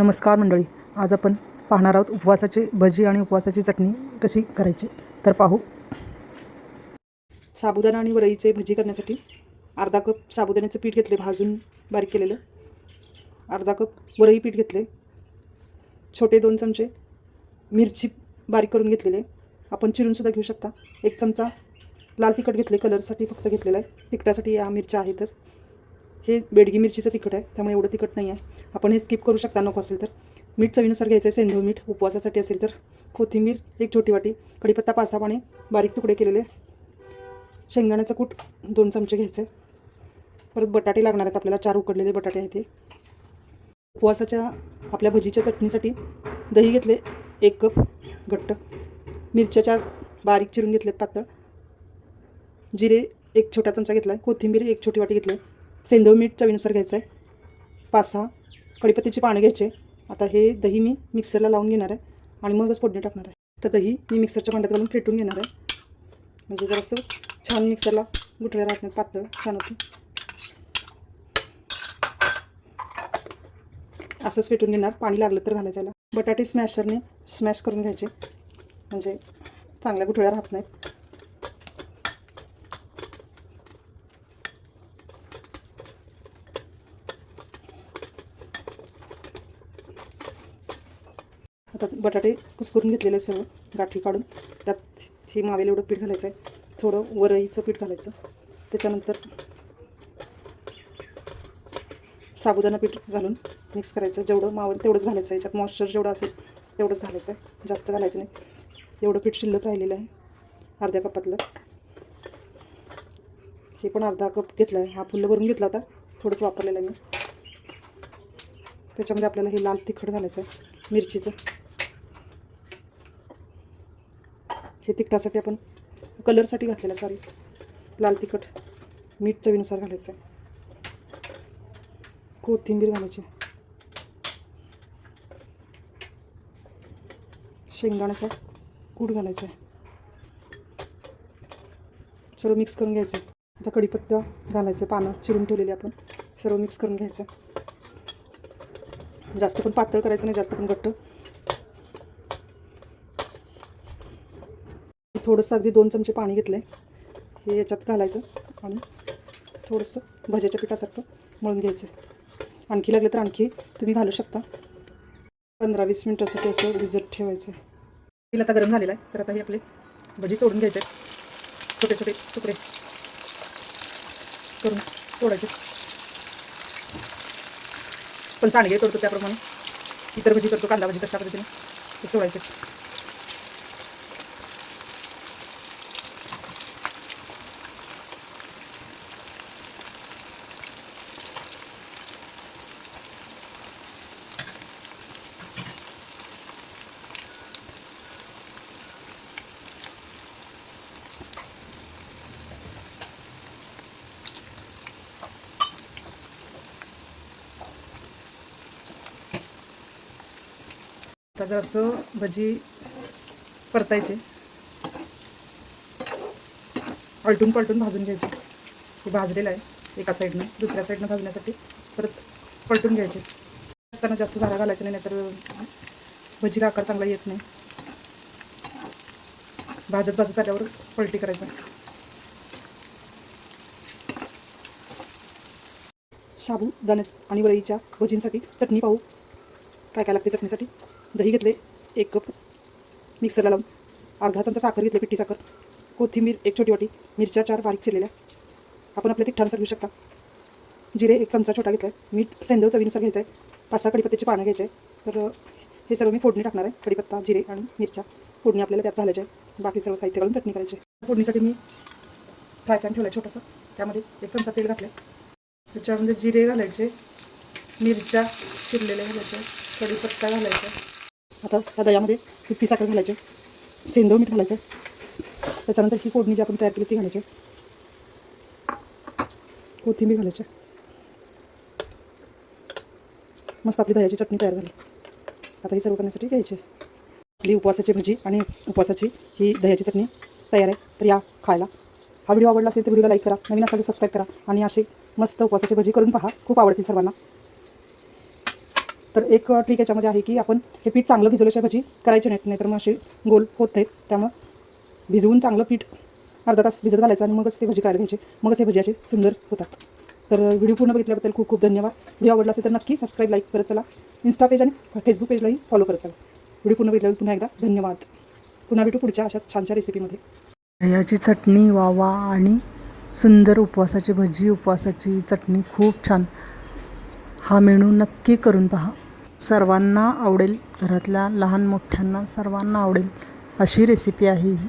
नमस्कार मंडळी आज आपण पाहणार आहोत उपवासाची भजी आणि उपवासाची चटणी कशी करायची? तर पाहू. साबुदाणा आणि वरईचे भजी करण्यासाठी अर्धा कप साबुदाण्याचं पीठ घेतले भाजून बारीक केलेलं. अर्धा कप वरई पीठ घेतले. छोटे दोन चमचे मिरची बारीक करून घेतलेले. आपण चिरूनसुद्धा घेऊ शकता. एक चमचा लाल तिखट घेतले कलरसाठी फक्त घेतलेला आहे. तिखटासाठी या मिरच्या आहेतच. हे बेडगी मिरचीचं तिखट आहे त्यामुळे एवढं तिखट नाही आहे. आपण हे स्किप करू शकता नको असेल तर. मीठ चवीनुसार घ्यायचं आहे सेंधव मीठ उपवासासाठी असेल तर. कोथिंबीर एक छोटी वाटी. कढीपत्ता पाच सहा पाने बारीक तुकडे केलेले. शेंगदाण्याचं कूट दोन चमचे घ्यायचे. परत बटाटे लागणार आहेत आपल्याला चार उकडलेले बटाटे आहेत ते उपवासाच्या आपल्या भजीच्या चटणीसाठी दही घेतले एक कप घट्ट. मिरच्या चार बारीक चिरून घेतलेत पातळ. जिरे एक छोटा चमचा घेतला आहे कोथिंबीर एक छोटी वाटी घेतली. आहे सेंधव मीठ चवीनुसार घ्यायचं आहे पाच सहा. कढीपत्त्याची पानं घ्यायचे. आता हे दही मी मिक्सरला लावून घेणार आहे आणि मगच फोडणी टाकणार आहे. तर दही मी मिक्सरच्या भांड्यात घालून फेटून घेणार आहे. म्हणजे जरासं छान मिक्सरला गुठळ्या राहत नाहीत पातळ छान होती असंच फेटून घेणार. पाणी लागलं तर घालायचं याला. बटाटे स्मॅशरने स्मॅश करून घ्यायचे. म्हणजे चांगल्या गुठळ्या राहत नाहीत. आता बटाटे कुस्करून घेतलेले सर्व गाठी काढून. त्यात हे मावेल एवढं पीठ घालायचं आहे. थोडं वरईचं पीठ घालायचं. त्याच्यानंतर साबुदाणा पीठ घालून मिक्स करायचं. जेवढं मावेल तेवढंच घालायचं आहे. याच्यात मॉइश्चर जेवढं असेल तेवढंच घालायचं आहे. जास्त घालायचं नाही. एवढं पीठ शिल्लक राहिलेलं आहे. अर्ध्या कपातलं. हे पण अर्धा कप घेतला आहे हा फुल्ल भरून घेतला होता. थोडंच वापरलेलं आहे मी. त्याच्यामध्ये आपल्याला हे लाल तिखट घालायचं आहे. मिरचीचं. हे तिखटासाठी आपण कलरसाठी घातलेलं सॉरी लाल तिखट मीठ चवीनुसार घालायचं आहे कोथिंबीर घालायची. शेंगदाण्याचा कूट घालायचा आहे सर्व मिक्स करून घ्यायचं आहे आता कढीपत्ता घालायचं पानं चिरून ठेवलेली आपण. सर्व मिक्स करून घ्यायचं जास्त पण पातळ करायचं नाही जास्त पण घट्ट. थोडंसं अगदी दोन चमचे पाणी घेतलं आहे हे याच्यात घालायचं आणि थोडंसं भज्याच्या पिठासारखं मळून घ्यायचं. आणखी लागलं तर आणखी तुम्ही घालू शकता. पंधरा वीस मिनटासाठी असं विजत ठेवायचं आहे तेल आता गरम झालेलं आहे तर आता हे आपले भजी सोडून घ्यायचे छोटे छोटे तुकडे करून सोडायचे. पण सांडगे करतो त्याप्रमाणे. इतर भजी करतो कांदा भजी कशा पद्धतीने ते सोडायचे. आता जर असं भजी परतायचे. पलटून पलटून भाजून घ्यायचे. हे भाजलेलं आहे एका साईडनं. दुसऱ्या साईडनं भाजण्यासाठी परत पलटून घ्यायचे. असताना जास्त झारा घालायचं नाही नाहीतर भजीला आकार चांगला येत नाही. भाजत भाजत आल्यावर पलटी करायचं. शाबू दाण्यात आणि वळीच्या भजींसाठी चटणी पाहू. काय काय लागते चटणीसाठी? दही घेतले एक कप मिक्सरला लावून अर्धा चमचा साखर घेतले पिठी साखर कोथिंबीर एक छोटी वाटी मिरच्या चार बारीक चिरलेल्या. आपण आपल्या तिखटानुसार घेऊ शकता. जिरे एक चमचा छोटा घेतला आहे मीठ सेंदव चवीनुसार घ्यायचं आहे पाच सहा कडीपत्त्याची पानं घ्यायचे. आहे तर हे सर्व मी फोडणी टाकणार आहे कडीपत्ता जिरे आणि मिरच्या. फोडणी आपल्याला त्यात घालायचे आहे. बाकी सर्व साहित्य घालून चटणी करायची फोडणीसाठी मी फ्राय पॅन ठेवला आहे छोटासा. त्यामध्ये एक चमचा तेल घातलं त्याच्यामध्ये जिरे घालायचे मिरच्या चिरलेल्या घालायच्या कढीपत्ता घालायचा. आता त्या दह्यामध्ये पिठी साखर घालायचे. सेंदव मीठ घालायचं. त्याच्यानंतर ही फोडणी जी आपण तयार केली ती घालायची. कोथिंबीर घालायची. मस्त आपली दह्याची चटणी तयार झाली. आता ही सर्व करण्यासाठी घ्यायची. आपली उपवासाची भजी आणि उपवासाची ही दह्याची चटणी तयार आहे. तर या खायला. हा व्हिडिओ आवडला असेल तर व्हिडिओला लाईक करा. नवीन असाल तर सबस्क्राईब करा. आणि असे मस्त उपवासाची भजी करून पहा. खूप आवडतील सर्वांना. तर एक ट्रिक याच्यामध्ये आहे की आपण हे पीठ चांगलं भिजवल्याशिवाय भजी करायची नाहीत नाहीतर मग असे गोल होत नाहीत त्यामुळं भिजवून चांगलं पीठ अर्धा तास भिजत घालायचं आणि मगच ते भजी करायला घ्यायचे. मगच हे भजी असे सुंदर होतात. तर व्हिडिओ पूर्ण बघितल्याबद्दल खूप खूप धन्यवाद. व्हिडिओ आवडला असेल तर नक्की सबस्क्राईब लाईक करत चला. इन्स्टा पेज आणि फेसबुक पेजलाही फॉलो करत चला. व्हिडिओ पूर्ण बघितल्यावर पुन्हा एकदा धन्यवाद. पुन्हा भेटू पुढच्या अशाच छानशा रेसिपीमध्ये दह्याची चटणी वावा आणि सुंदर उपवासाची भजी उपवासाची चटणी. खूप छान. हा मेनू नक्की करून पहा. सर्वांना आवडेल घरातल्या लहान मोठ्यांना सर्वांना आवडेल अशी रेसिपी आहे ही.